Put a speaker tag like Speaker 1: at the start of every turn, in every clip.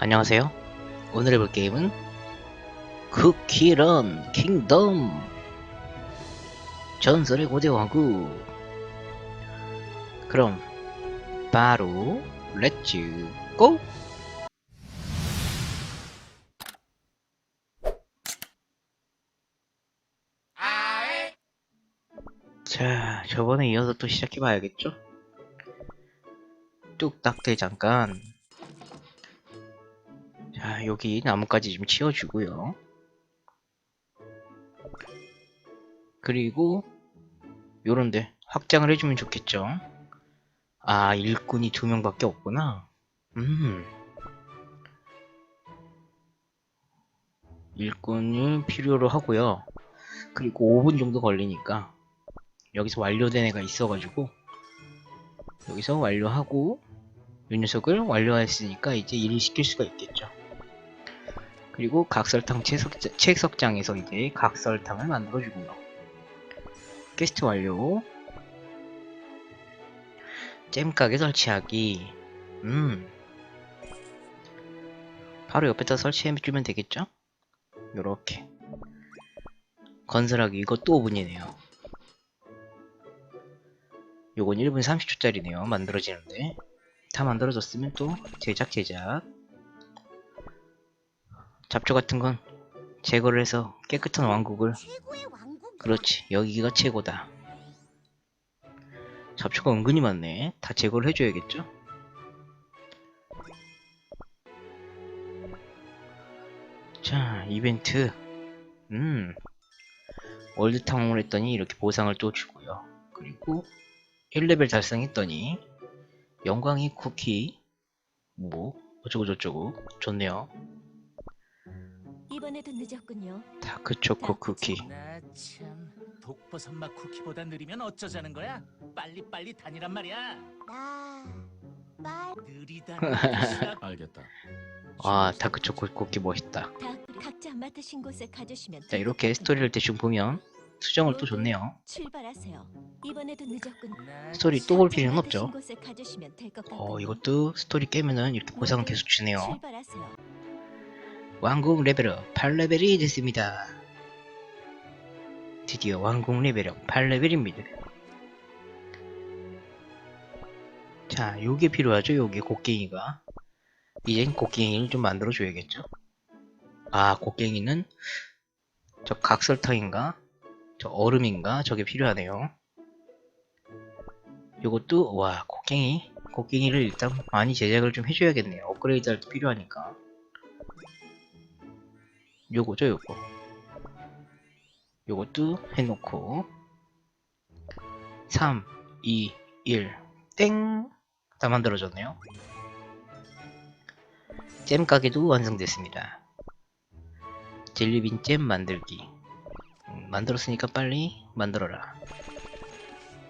Speaker 1: 안녕하세요. 오늘 해볼 게임은 쿠키런 킹덤 전설의 고대 왕국 그럼 바로 렛츠 고! 자, 저번에 이어서 또 시작해봐야겠죠? 뚝딱들 잠깐 자, 여기 나뭇가지 좀 치워주고요. 그리고 요런데 확장을 해주면 좋겠죠. 아, 일꾼이 두 명밖에 없구나. 음. 일꾼을 필요로 하고요. 그리고 5분 정도 걸리니까 여기서 완료된 애가 있어가지고 여기서 완료하고 이 녀석을 완료했으니까 이제 일을 시킬 수가 있겠죠. 그리고 각설탕 채석자, 채석장에서 이제 각설탕을 만들어주고요. 퀘스트 완료. 잼가게 설치하기. 음. 바로 옆에다 설치해주면 되겠죠? 요렇게. 건설하기. 또 5분이네요. 요건 1분 30초짜리네요. 만들어지는데. 다 만들어졌으면 또 제작 제작. 잡초 같은 건 제거를 해서 깨끗한 왕국을
Speaker 2: 최고의 왕국.
Speaker 1: 그렇지 여기가 최고다. 잡초가 은근히 많네. 다 제거를 해줘야겠죠? 자 이벤트. 음 월드 탐험을 했더니 이렇게 보상을 또 주고요. 그리고 1레벨 달성했더니 영광의 쿠키. 뭐 어쩌고저쩌고. 좋네요
Speaker 2: 이번에도 늦었군요.
Speaker 1: 다크 초코 쿠키
Speaker 3: 나참 독버섯 맛 쿠키보다 느리면 어쩌자는 거야? 빨리 빨리 다니란 말이야.
Speaker 2: 나 말.
Speaker 3: 느리다.
Speaker 4: 알겠다.
Speaker 1: 아 다크 초코 쿠키 멋있다
Speaker 2: 다 각자 맡으신 곳에 가주시면
Speaker 1: 자 이렇게 스토리를 대충 보면 수정을 또 좋네요
Speaker 2: 출발하세요. 이번에도 늦었군.
Speaker 1: 스토리 또 볼 필요는 없죠
Speaker 2: 곳에 가주시면 될것 같군요.
Speaker 1: 어 이것도 스토리 깨면은 이렇게 보상을 계속 주네요
Speaker 2: 출발하세요.
Speaker 1: 왕국 레벨업 8레벨이 됐습니다. 드디어 왕국 레벨업 8레벨입니다. 자 요게 필요하죠? 요게 곡괭이가? 이젠 곡괭이를 좀 만들어 줘야겠죠? 아 곡괭이는 저 각설탕인가? 저 얼음인가? 저게 필요하네요. 요것도 와 곡괭이? 곡괭이를 일단 많이 제작을 좀 해줘야겠네요. 업그레이드 할 때 필요하니까 요거죠 요거. 요것도 해놓고. 3 2 1 땡! 다 만들어졌네요. 잼 가게도 완성됐습니다. 젤리빈 잼 만들기. 음, 만들었으니까 빨리 만들어라.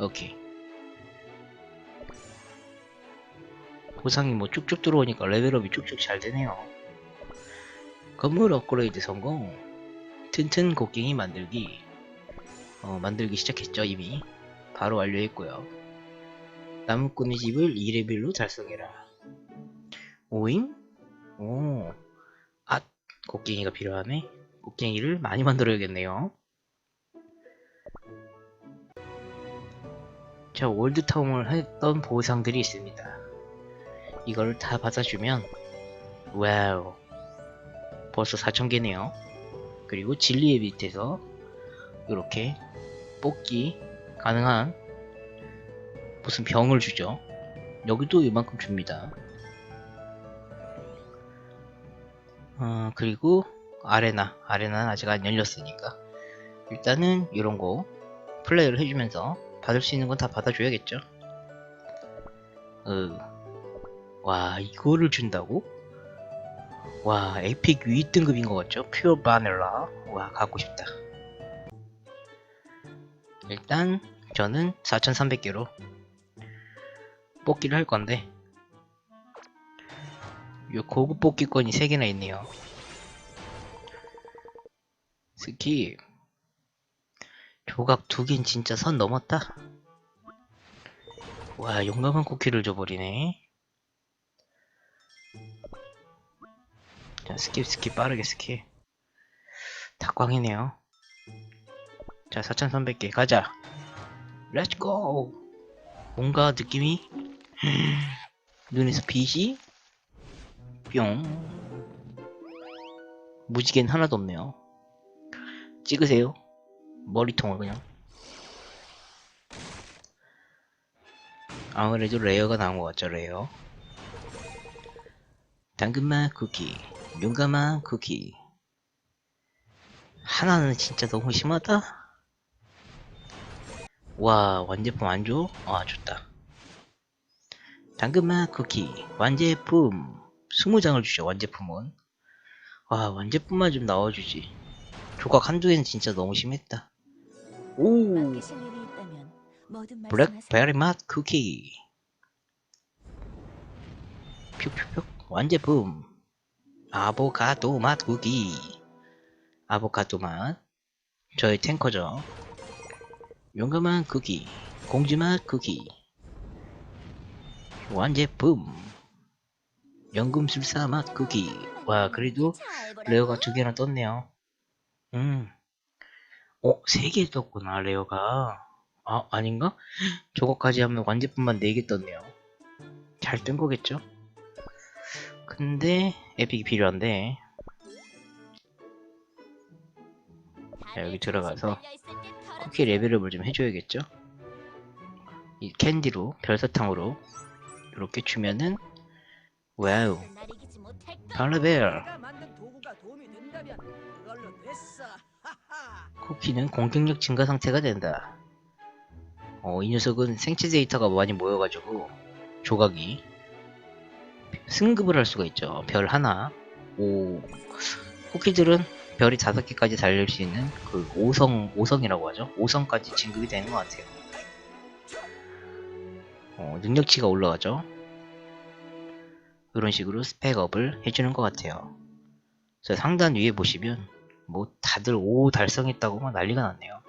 Speaker 1: 오케이. 보상이 뭐 쭉쭉 들어오니까 레벨업이 쭉쭉 잘 되네요 건물 업그레이드 성공. 튼튼 곡괭이 만들기. 어, 만들기 시작했죠 이미. 바로 완료했고요. 나무꾼의 집을 2레벨로 달성해라. 오잉? 오, 아 곡괭이가 필요하네. 곡괭이를 많이 만들어야겠네요. 자 월드타운을 했던 보상들이 있습니다. 이걸 다 받아주면 와우 벌써 4,000개네요. 그리고 진리의 밑에서 이렇게 뽑기 가능한 무슨 병을 주죠. 여기도 이만큼 줍니다. 어, 그리고 아레나. 아레나는 아직 안 열렸으니까. 일단은 이런 거 플레이를 해주면서 받을 수 있는 건 다 받아줘야겠죠. 어, 와, 이거를 준다고? 와 에픽 위 등급인 것 같죠? 퓨어 바닐라 와 갖고 싶다. 일단 저는 4300개로 뽑기를 할 건데 요 고급 뽑기권이 3개나 있네요. 스킵 조각 두 개는 진짜 선 넘었다. 와 용감한 쿠키를 줘버리네 자, 스킵, 스킵, 빠르게 스킵. 다 꽝이네요. 자, 4300개 가자. 렛츠고! 뭔가 느낌이 눈에서 빛이 뿅 무지개는 하나도 없네요. 찍으세요. 머리통을 그냥. 아무래도 레어가 나온 것 같죠, 레어. 당근맛 쿠키, 용감한 쿠키. 하나는 진짜 너무 심하다. 와, 완제품 안 줘? 아, 좋다. 당근맛 쿠키, 완제품. 20장을 주죠, 완제품은. 와, 완제품만 좀 나와주지. 조각 한두 개는 진짜 너무 심했다. 오! 블랙베리 맛 쿠키. 퓨퓨퓨 완제품. 아보카도 맛 쿠키. 아보카도 맛. 저의 탱커죠. 용감한 쿠키. 공주 맛 쿠키. 완제품. 연금술사 맛 쿠키. 와, 그래도. 레어가 두 개나 떴네요. 음. 어, 세 개 떴구나, 레어가. 아, 아닌가? 저거까지 하면 완제품만 4개 떴네요. 잘 뜬 거겠죠? 근데, 에픽이 필요한데, 자, 여기 들어가서 쿠키 레벨업을 좀 해줘야겠죠? 이 캔디로, 별사탕으로, 이렇게 주면은, 와우.
Speaker 4: 하하.
Speaker 1: 쿠키는 공격력 증가 상태가 된다. 어, 이 녀석은 생체 데이터가 많이 모여가지고 조각이 승급을 할 수가 있죠. 별 하나. 오. 쿠키들은 별이 다섯 개까지 달릴 수 있는 그 5성, 5성이라고 하죠. 5성까지 진급이 되는 것 같아요. 어, 능력치가 올라가죠. 이런 식으로 스펙업을 해주는 것 같아요. 그래서 상단 위에 보시면 뭐 다들 오 달성했다고 막 난리가 났네요.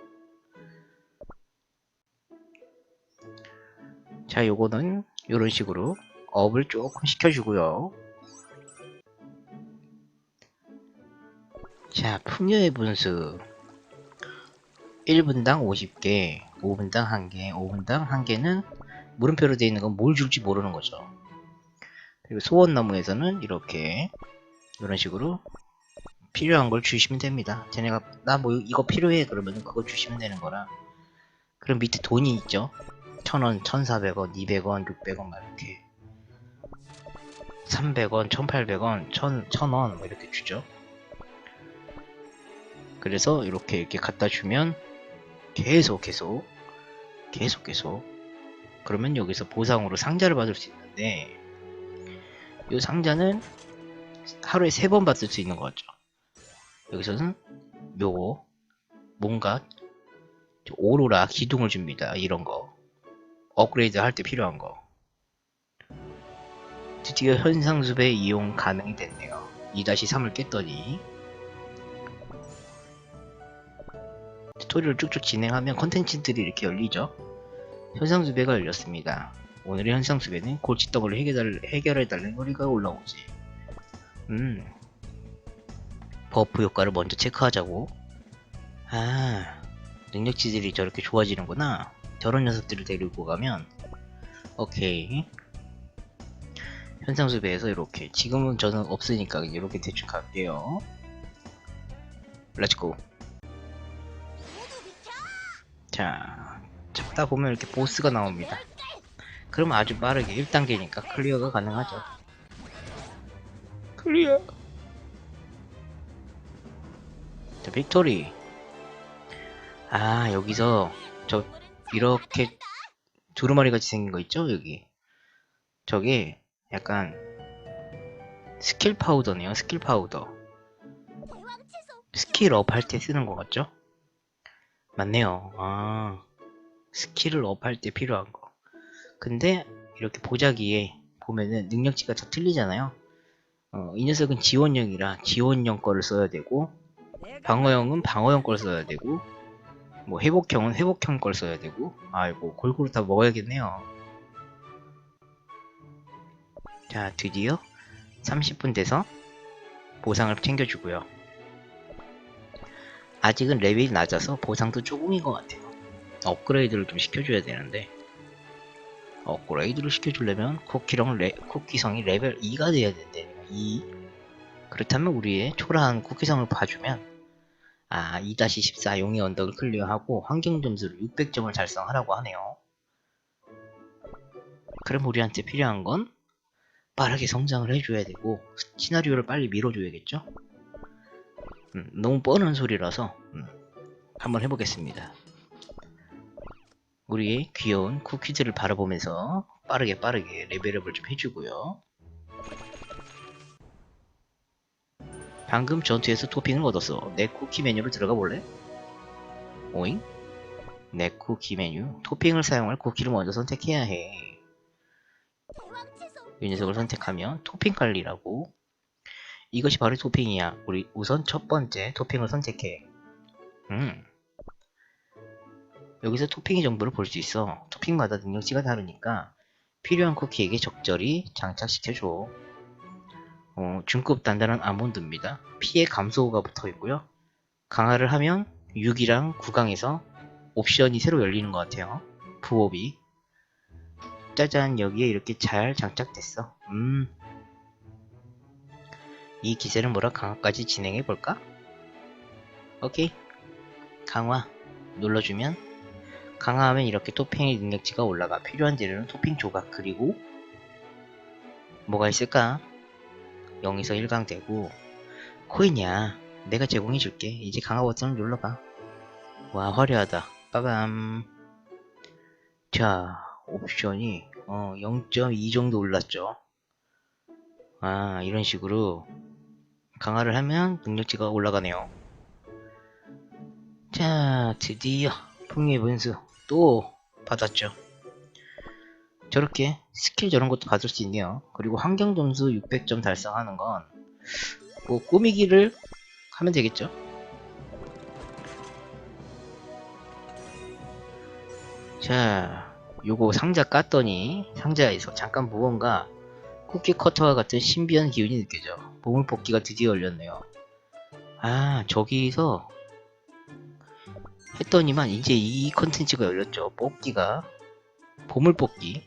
Speaker 1: 자, 요거는 이런 식으로 업을 조금 시켜주고요. 자, 풍요의 분수 1분당 50개, 5분당 1개, 5분당 1개는 물음표로 되어 있는 건 뭘 줄지 모르는 거죠. 그리고 소원나무에서는 이렇게 이런 식으로 필요한 걸 주시면 됩니다. 쟤네가 나 뭐 이거 필요해 그러면 그거 주시면 되는 거라. 그럼 밑에 돈이 있죠. 1000원, 1400원, 200원, 600원 막 이렇게 300원, 1800원, 1000, 1000원 뭐 이렇게 주죠. 그래서 이렇게 이렇게 갖다 주면 계속 계속 계속 계속 그러면 여기서 보상으로 상자를 받을 수 있는데 이 상자는 하루에 세 번 받을 수 있는 거죠. 여기서는 요거 뭔가 오로라 기둥을 줍니다. 이런 거 업그레이드 할 때 필요한 거 드디어 현상수배 이용 가능이 됐네요. 2-3을 깼더니 스토리를 쭉쭉 진행하면 컨텐츠들이 이렇게 열리죠. 현상수배가 열렸습니다. 오늘의 현상수배는 골칫덩어를 해결, 해결해달라는 소리가 올라오지. 음, 버프 효과를 먼저 체크하자고. 아, 능력치들이 저렇게 좋아지는구나. 저런 녀석들을 데리고 가면, 오케이. 현상수배에서 이렇게. 지금은 저는 없으니까 이렇게 대충 갈게요. 렛츠고. 자, 잡다 보면 이렇게 보스가 나옵니다. 그럼 아주 빠르게 1단계니까 클리어가 가능하죠. 클리어. 자, 빅토리. 아, 여기서 저 이렇게 두루마리 같이 생긴 거 있죠? 여기. 저게 약간 스킬 파우더네요. 스킬 파우더. 스킬 업 할 때 쓰는 거 같죠? 맞네요. 아, 스킬을 업 할 때 필요한 거. 근데 이렇게 보자기에 보면은 능력치가 다 틀리잖아요. 어, 이 녀석은 지원형이라 지원형 거를 써야 되고 방어형은 방어형 걸 써야 되고 뭐 회복형은 회복형 걸 써야 되고 아이고 골고루 다 먹어야겠네요 자 드디어 30분 돼서 보상을 챙겨주고요. 아직은 레벨이 낮아서 보상도 조금인 것 같아요. 업그레이드를 좀 시켜줘야 되는데 업그레이드를 시켜주려면 쿠키랑 레, 쿠키성이 레벨 2가 돼야 된대요. 2. 그렇다면 우리의 초라한 쿠키성을 봐주면 아 2-14 용의 언덕을 클리어하고 환경 점수를 600점을 달성하라고 하네요. 그럼 우리한테 필요한 건 빠르게 성장을 해줘야 되고 시나리오를 빨리 밀어줘야겠죠? 음, 너무 뻔한 소리라서 음, 한번 해보겠습니다. 우리의 귀여운 쿠키즈를 바라보면서 빠르게 빠르게 레벨업을 좀 해주고요. 방금 전투에서 토핑을 얻었어. 내 쿠키 메뉴를 들어가 볼래? 오잉? 내 쿠키 메뉴. 토핑을 사용할 쿠키를 먼저 선택해야 해. 이 녀석을 선택하면 토핑 관리라고. 이것이 바로 토핑이야. 우리 우선 첫 번째 토핑을 선택해. 음. 여기서 토핑의 정보를 볼 수 있어. 토핑마다 능력치가 다르니까 필요한 쿠키에게 적절히 장착시켜줘. 어, 중급 단단한 아몬드입니다. 피해 감소가 붙어 있고요. 강화를 하면 6이랑 9강에서 옵션이 새로 열리는 것 같아요. 부업이. 짜잔, 여기에 이렇게 잘 장착됐어. 음. 이 기세를 몰아 강화까지 진행해 볼까? 오케이. 강화 눌러주면 강화하면 이렇게 토핑의 능력치가 올라가 필요한 재료는 토핑 조각 그리고 뭐가 있을까? 0에서 1강 되고 코인이야 내가 제공해줄게 이제 강화 버튼을 눌러봐 와 화려하다 빠밤 자 옵션이 어, 0.2 정도 올랐죠 아 이런 식으로 강화를 하면 능력치가 올라가네요 자 드디어 풍의 분수 또 받았죠 저렇게 스킬 저런 것도 받을 수 있네요. 그리고 환경 점수 600점 달성하는 건 뭐 꾸미기를 하면 되겠죠. 자, 요거 상자 깠더니 상자에서 잠깐 무언가 쿠키 커터와 같은 신비한 기운이 느껴져. 보물 뽑기가 드디어 열렸네요. 아, 저기서 했더니만 이제 이 컨텐츠가 열렸죠. 뽑기가 보물 뽑기.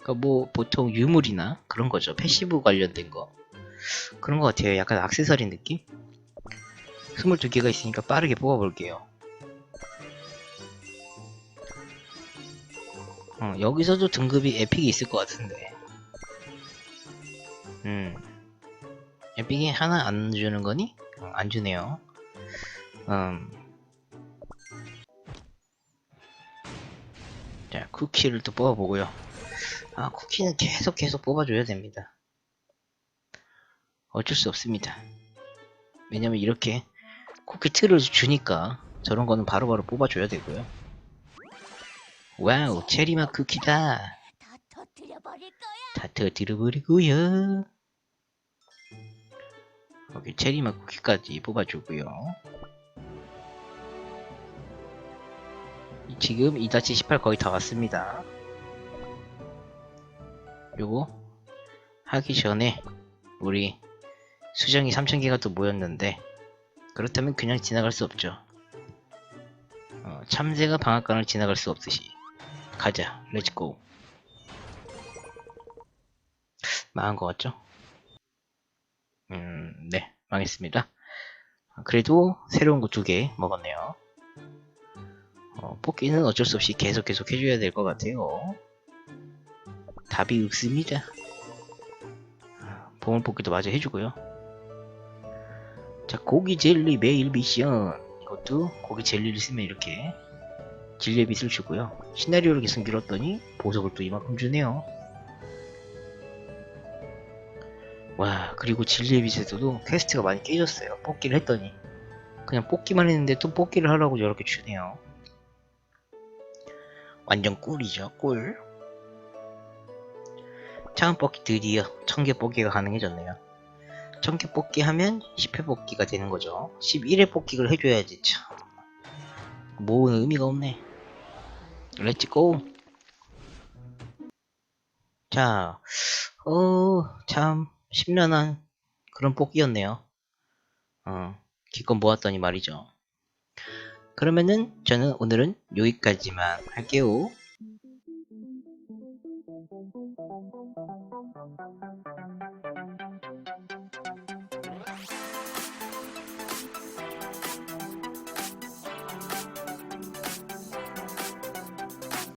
Speaker 1: 그러니까 뭐 보통 유물이나 그런 거죠. 패시브 관련된 거. 그런 것 같아요. 약간 악세사리 느낌? 22개가 있으니까 빠르게 뽑아볼게요. 어, 여기서도 등급이 에픽이 있을 것 같은데. 음. 에픽이 하나 안 주는 거니? 어, 안 주네요. 음. 자, 쿠키를 또 뽑아보고요. 아, 쿠키는 계속 계속 뽑아줘야 됩니다. 어쩔 수 없습니다. 왜냐면 이렇게 쿠키 틀을 주니까 저런 거는 바로바로 뽑아줘야 되고요. 와우, 체리맛 쿠키다.
Speaker 2: 다 터뜨려 버릴 거야.
Speaker 1: 다 터뜨려 버리고요. 여기 체리맛 쿠키까지 뽑아주고요. 지금 2-18 거의 다 왔습니다. 요거 하기 전에 우리 수정이 3000개가 또 모였는데 그렇다면 그냥 지나갈 수 없죠. 어, 참새가 방앗간을 지나갈 수 없듯이 가자 렛츠고 망한 것 같죠? 음, 네, 망했습니다. 그래도 새로운 거 두 개 먹었네요. 어, 뽑기는 어쩔 수 없이 계속 계속 해줘야 될 것 같아요. 답이 없습니다. 아, 보물 뽑기도 마저 해주고요. 자, 고기 젤리 매일 미션. 이것도 고기 젤리를 쓰면 이렇게 진례빗을 주고요. 시나리오를 계속 밀었더니 보석을 또 이만큼 주네요. 와, 그리고 진례빗에서도 퀘스트가 많이 깨졌어요. 뽑기를 했더니. 그냥 뽑기만 했는데 또 뽑기를 하라고 저렇게 주네요. 완전 꿀이죠, 꿀. 차은 뽑기 드디어 1000개 뽑기가 가능해졌네요. 1000개 뽑기 하면 10회 뽑기가 되는 거죠. 11회 뽑기를 해줘야지, 참. 뭐 의미가 없네. 렛츠고! 자, 어, 참, 심란한 그런 뽑기였네요. 어, 기껏 모았더니 말이죠. 그러면은 저는 오늘은 여기까지만 할게요.